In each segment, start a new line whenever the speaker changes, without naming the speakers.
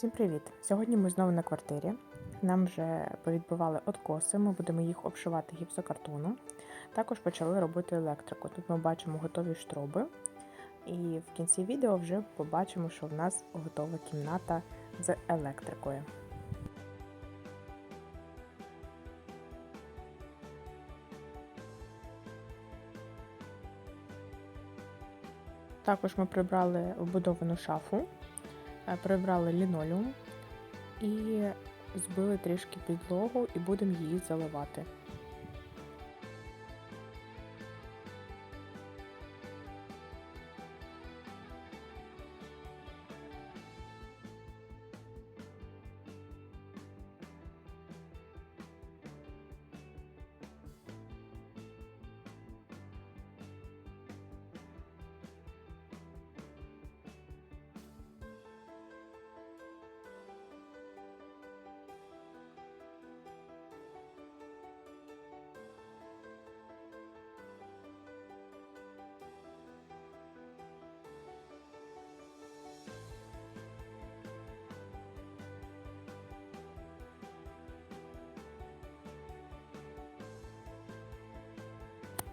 Всім привіт! Сьогодні ми знову на квартирі. Нам вже повідбивали откоси, ми будемо їх обшивати гіпсокартоном. Також почали робити електрику. Тут ми бачимо готові штроби. І в кінці відео вже побачимо, що в нас готова кімната з електрикою. Також ми прибрали вбудовану шафу, прибрали лінолеум і збили трішки підлогу і будемо її заливати.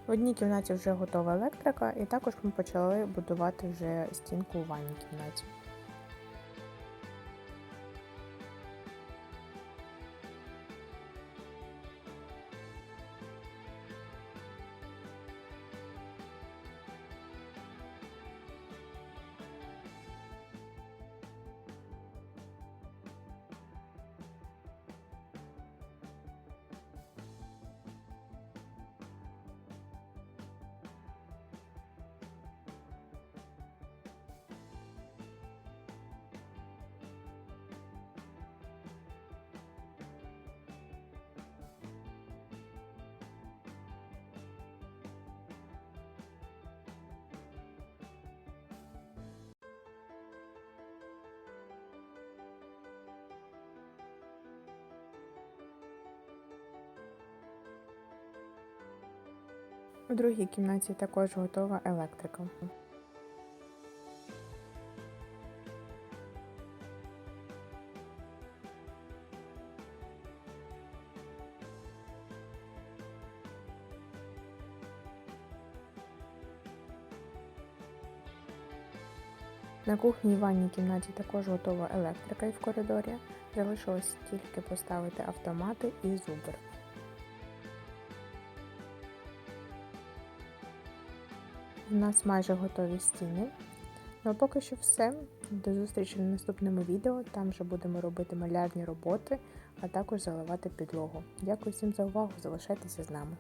В одній кімнаті вже готова електрика, і також ми почали будувати вже стінку у ванній кімнаті. У другій кімнаті також готова електрика. На кухні і ванній кімнаті також готова електрика і в коридорі. Залишилось тільки поставити автомати і зубр. У нас майже готові стіни. Ну а поки що все. До зустрічі на наступному відео. Там вже будемо робити малярні роботи, а також заливати підлогу. Дякую всім за увагу! Залишайтеся з нами.